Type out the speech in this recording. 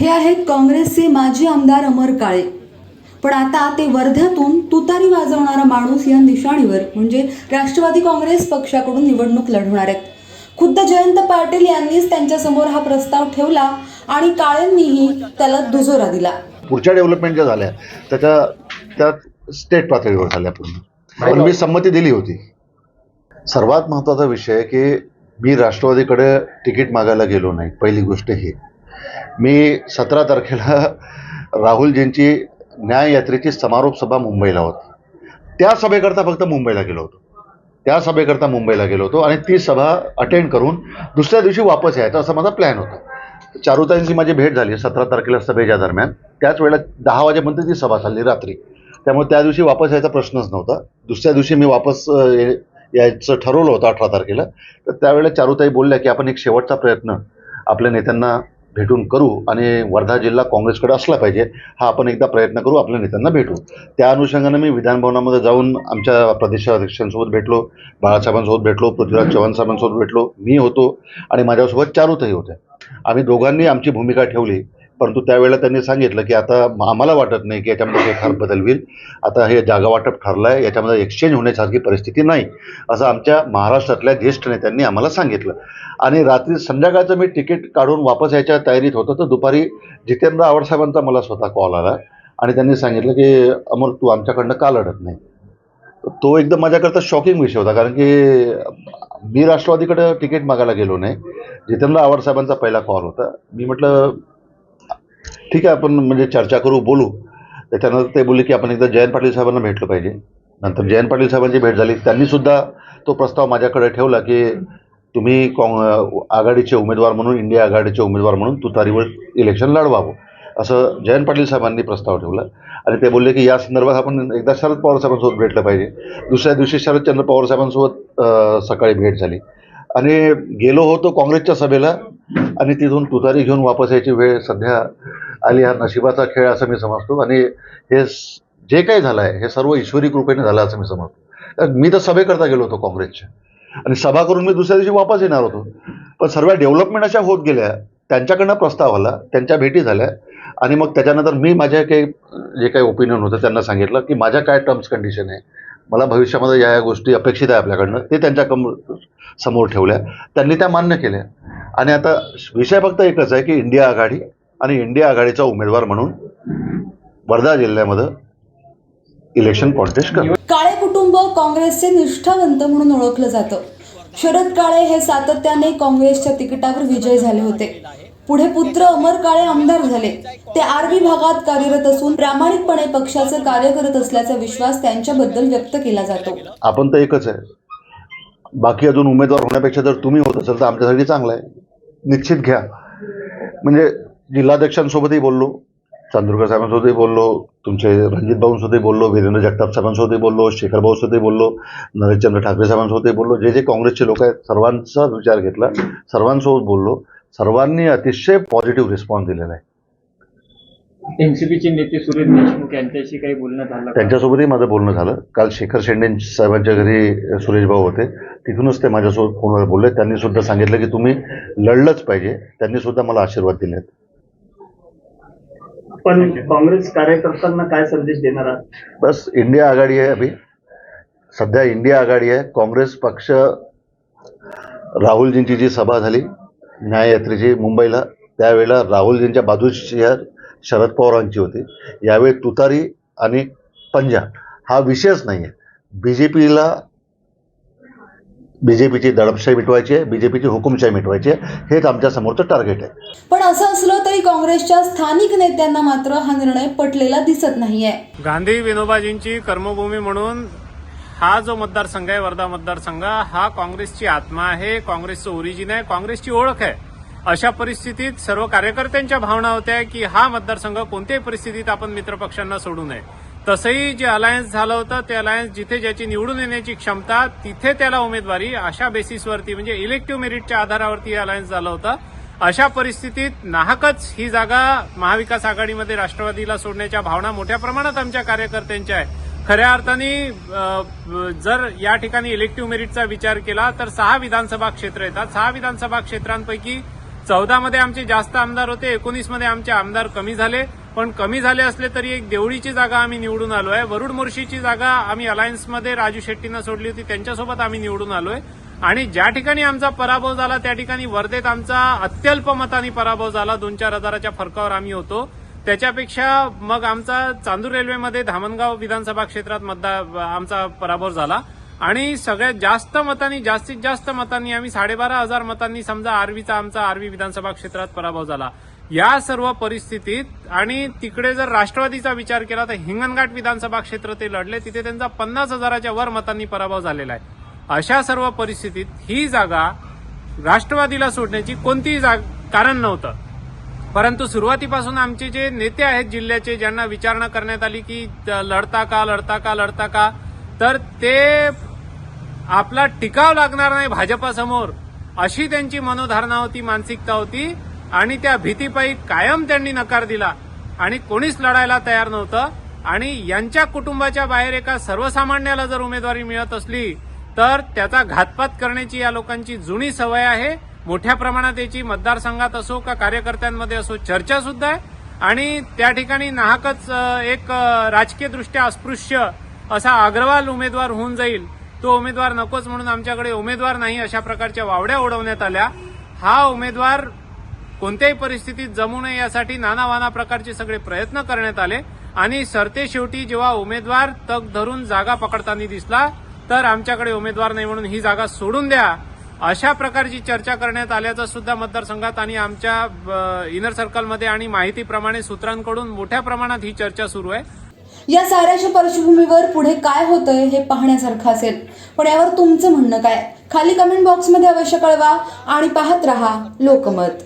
हे आहेत काँग्रेसचे माजी आमदार अमर काळे. पण आता ते वर्ध्यातून तुतारी वाजवणारा माणूस या निशाणीवर म्हणजे राष्ट्रवादी काँग्रेस पक्षाकडून निवडणूक लढवणार आहेत. खुद्द जयंत पाटील यांनीच त्यांच्यासमोर हा प्रस्ताव ठेवला आणि काळेंनीही त्याला दुजोरा दिला. पुढच्या डेव्हलपमेंट ज्या झाल्या त्याच्या त्या स्टेट पातळीवर झाल्या पूर्ण. पण मी संमती दिली होती. सर्वात महत्त्वाचा विषय की मी राष्ट्रवादीकडे तिकीट मागायला गेलो नाही. पहिली गोष्ट ही. मी सतरा तारखेला राहुलजींची न्याय यात्रेची समारोप सभा मुंबईला होती. त्या सभेकरता फक्त मुंबईला गेलो होतो. त्या सभेकरता मुंबईला गेलो होतो आणि ती सभा अटेंड करून दुसऱ्या दिवशी वापस यायचा असा माझा प्लॅन होता. चारुताईंची माझी भेट झाली सतरा तारखेला सभेच्या दरम्यान. त्याच वेळेला दहा वाजेपर्यंत ती सभा चालली रात्री. त्यामुळे त्या दिवशी वापस यायचा प्रश्नच नव्हता. दुसऱ्या दिवशी मी वापस ये- यायचं ठरवलं होतं अठरा तारखेला. तर त्यावेळेला चारुताई बोलल्या की आपण एक शेवटचा प्रयत्न आपल्या नेत्यांना भेटून करू आणि वर्धा जिल्हा काँग्रेसकडे असला पाहिजे हा आपण एकदा प्रयत्न करू आपल्या नेत्यांना भेटू. त्या अनुषंगानं मी विधानभवनामध्ये जाऊन आमच्या प्रदेशाध्यक्षांसोबत भेटलो बाळासाहेबांसोबत भेटलो पृथ्वीराज चव्हाण साहेबांसोबत भेटलो मी होतो आणि माझ्यासोबत चारुताई होत्या. आम्ही दोघांनी आमची भूमिका ठेवली. परंतु त्यावेळेला त्यांनी सांगितलं की आता आम्हाला वाटत नाही की याच्यामध्ये काही फार बदल होईल. आता हे जागा वाटप ठरलं आहे याच्यामध्ये एक्सचेंज होण्यासारखी परिस्थिती नाही असं आमच्या महाराष्ट्रातल्या ज्येष्ठ नेत्यांनी आम्हाला सांगितलं. आणि रात्री संध्याकाळचं मी तिकीट काढून वापस यायच्या तयारीत होतं तर दुपारी जितेंद्र आवडसाहेबांचा मला स्वतः कॉल आला आणि त्यांनी सांगितलं की अमर तू आमच्याकडनं का लढत नाही? तो एकदम माझ्याकरता शॉकिंग विषय होता कारण की मी राष्ट्रवादीकडे तिकीट मागायला गेलो नाही. जितेंद्र आवडसाहेबांचा पहिला कॉल होता. मी म्हटलं ठीक आहे आपण म्हणजे चर्चा करू बोलू. त्याच्यानंतर ते बोलले की आपण एकदा जयंत पाटील साहेबांना भेटलं पाहिजे. नंतर जयंत पाटील साहेबांची भेट झाली. त्यांनीसुद्धा तो प्रस्ताव माझ्याकडे ठेवला की तुम्ही काँग आघाडीचे उमेदवार म्हणून इंडिया आघाडीचे उमेदवार म्हणून तुतारीवर इलेक्शन लढवावं. असं जयंत पाटील साहेबांनी प्रस्ताव ठेवला. आणि ते बोलले की या संदर्भात आपण एकदा शरद पवार साहेबांसोबत भेटलं पाहिजे. दुसऱ्या दिवशी शरदचंद्र पवार साहेबांसोबत सकाळी भेट झाली. आणि गेलो होतो काँग्रेसच्या सभेला. आणि तिथून तुतारी घेऊन वापस यायची वेळ सध्या आली हा नशिबाचा खेळ असं मी समजतो. आणि हे जे काही झालं आहे हे सर्व ईश्वरी कृपेने झालं असं मी समजतो. कारण मी तर सभेकरता गेलो होतो काँग्रेसच्या आणि सभा करून मी दुसऱ्या दिवशी वापस येणार होतो. पण सर्व डेव्हलपमेंट अशा होत गेल्या त्यांच्याकडनं प्रस्ताव आला त्यांच्या भेटी झाल्या. आणि मग त्याच्यानंतर मी माझ्या काही जे काही ओपिनियन होतं त्यांना सांगितलं की माझ्या काय टर्म्स कंडिशन आहे? मला भविष्यामध्ये या या गोष्टी अपेक्षित आहे आपल्याकडनं. ते त्यांच्या कम समोर ठेवल्या. त्यांनी त्या मान्य केल्या. आणि आता विषय फक्त एकच आहे की इंडिया आघाडी आणि इंडिया आघाडीचा उमेदवार म्हणून वर्धा जिल्ह्यामध्ये इलेक्शन कॉन्टेस्ट कर काळे कुटुंब काँग्रेसचे निष्ठावंत म्हणून ओळखलं जातं. शरद काळे हे सातत्याने काँग्रेसच्या तिकिटावर विजय झाले होते. पुढे पुत्र अमर काळे आमदार झाले. ते आर्वी भागात कार्यरत असून प्रामाणिकपणे पक्षाचं कार्य करत असल्याचा विश्वास त्यांच्याबद्दल व्यक्त केला जातो. आपण तर एकच आहे. बाकी अजून उमेदवार होण्यापेक्षा जर तुम्ही होत असाल तर आमच्यासाठी चांगलं आहे. निश्चित घ्या. म्हणजे जिल्हाध्यक्षांसोबतही बोललो चांदुरकर साहेबांसोबतही बोललो तुमचे रणजित भाऊंसोबतही बोललो वीरेंद्र जगताप साहेबांसोबतही बोललो शेखर भाऊसोबतही बोललो नरेशचंद्र ठाकरे साहेबांसोबतही बोललो जे जे काँग्रेसचे लोक आहेत सर्वांचा विचार घेतला सर्वांसोबत बोललो सर्वांनी अतिशय पॉझिटिव्ह रिस्पॉन्स दिलेला आहे. एनसीपीचे नेते सुरेश देशमुख यांच्याशी काही बोलणं झालं? त्यांच्यासोबतही माझं बोलणं झालं. काल शेखर शेंडे साहेबांच्या घरी सुरेश भाऊ होते. तिथूनच ते माझ्यासोबत फोनवर बोलले. त्यांनी सुद्धा सांगितलं की तुम्ही लढलंच पाहिजे. त्यांनी सुद्धा मला आशीर्वाद दिलेत. पण काँग्रेस कार्यकर्त्यांना काय संदेश देणार आहात? बस इंडिया आघाडी आहे अभि. सध्या इंडिया आघाडी आहे. काँग्रेस पक्ष राहुलजींची जी सभा झाली न्याययात्रेची मुंबईला त्यावेळेला राहुलजींच्या बाजूची शरद पवारांची होती. यावेळी तुतारी आणि पंजा हा विषयच नाही आहे बी जे पीला बी जे पीची दडपशाही मिटवायची आहे बी जे पीची हुकुमशाही मिटवायची आहे हेच आमच्या समोरचं टार्गेट आहे. पण असं असलं तरी काँग्रेसच्या स्थानिक नेत्यांना मात्र हा निर्णय पटलेला दिसत नाहीये. गांधी विनोबाजींची कर्मभूमी म्हणून हा जो मतदारसंघ आहे वर्धा मतदारसंघ हा काँग्रेसची आत्मा आहे काँग्रेसचं ओरिजिन आहे काँग्रेसची ओळख आहे. अशा परिस्थितीत सर्व कार्यकर्त्यांच्या भावना होत्या की हा मतदारसंघ कोणत्याही परिस्थितीत आपण मित्रपक्षांना सोडू नये. तसंही जे अलायन्स झालं होतं ते अलायन्स जिथे ज्याची निवडून येण्याची क्षमता तिथे त्याला उमेदवारी अशा बेसिसवरती म्हणजे इलेक्टिव्ह मेरिटच्या आधारावरती हे अलायन्स झालं होतं. अशा परिस्थितीत नाहकच ही जागा महाविकास आघाडीमध्ये राष्ट्रवादीला सोडण्याच्या भावना मोठ्या प्रमाणात आमच्या कार्यकर्त्यांच्या आहे खऱ्या अर्थाने जर या ठिकाणी इलेक्टिव्ह मेरिटचा विचार केला तर सहा विधानसभा क्षेत्र येतात. सहा विधानसभा क्षेत्रांपैकी चौदामध्ये आमचे जास्त आमदार होते एकोणीसमध्ये आमचे आमदार कमी झाले. पण कमी झाले असले तरी एक देवळीची जागा आम्ही निवडून आलोय. वरुड मोर्शीची जागा आम्ही अलायन्समध्ये राजू शेट्टीनं सोडली होती. त्यांच्यासोबत आम्ही निवडून आलोय. आणि ज्या ठिकाणी आमचा पराभव झाला त्या ठिकाणी वर्धेत आमचा अत्यल्प मताने पराभव झाला. दोन चार हजाराच्या फरकावर आम्ही होतो. त्याच्यापेक्षा मग आमचा चांदूर रेल्वेमध्ये धामणगाव विधानसभा क्षेत्रात मतदार आमचा पराभव झाला. आणि सगळ्यात जास्त मतांनी जास्तीत जास्त मतांनी आम्ही साडेबारा हजार मतांनी समजा आर्वीचा आमचा आर्वी विधानसभा क्षेत्रात पराभव झाला. या सर्व परिस्थितीत आणि तिकडे जर राष्ट्रवादीचा विचार केला तर हिंगणघाट विधानसभा क्षेत्र ते लढले तिथे त्यांचा पन्नास हजाराच्या वर मतांनी पराभव झालेला आहे. अशा सर्व परिस्थितीत ही जागा राष्ट्रवादीला सोडण्याची कोणतीही जाग कारण नव्हतं. परंतु सुरुवातीपासून आमचे जे नेते आहेत जिल्ह्याचे ज्यांना विचारणा करण्यात आली की लढता का लढता का लढता का? तर ते आपला टिकाव लागणार नाही भाजपासमोर. अशी त्यांची मनोधारणा होती मानसिकता होती. आणि त्या भीतीपायी कायम त्यांनी नकार दिला. आणि कोणीच लढायला तयार नव्हतं. आणि यांच्या कुटुंबाच्या बाहेर एका सर्वसामान्याला जर उमेदवारी मिळत असली तर त्याचा घातपात करण्याची या लोकांची जुनी सवय आहे. मोठ्या प्रमाणात याची मतदारसंघात असो का कार्यकर्त्यांमध्ये असो चर्चा सुद्धा आहे. आणि त्या ठिकाणी नाहकच एक राजकीयदृष्ट्या राजकीय दृष्ट्या अस्पृश्य असा अग्रवाल उमेदवार होऊन जाईल. तो उमेदवार नकोच म्हणून आमच्याकडे उमेदवार नाही अशा प्रकारच्या वावड्या उडवण्यात आल्या. हा उमेदवार कोणत्याही परिस्थितीत जमू नये यासाठी नानावाना प्रकारचे सगळे प्रयत्न करण्यात आले. आणि सरते शेवटी जेव्हा उमेदवार तग धरून जागा पकडताना दिसला तर आमच्याकडे उमेदवार नाही म्हणून ही जागा सोडून द्या. अशा प्रकारची चर्चा करण्यात आल्याचं सुद्धा मतदारसंघात आणि आमच्या इनर सर्कलमध्ये आणि माहितीप्रमाणे सूत्रांकडून मोठ्या प्रमाणात ही चर्चा सुरू आहे. या साऱ्याच्या पार्श्वभूमीवर पुढे काय होतंय हे पाहण्यासारखं असेल. पण यावर तुमचं म्हणणं काय? खाली कमेंट बॉक्समध्ये अवश्य कळवा आणि पाहत रहा लोकमत.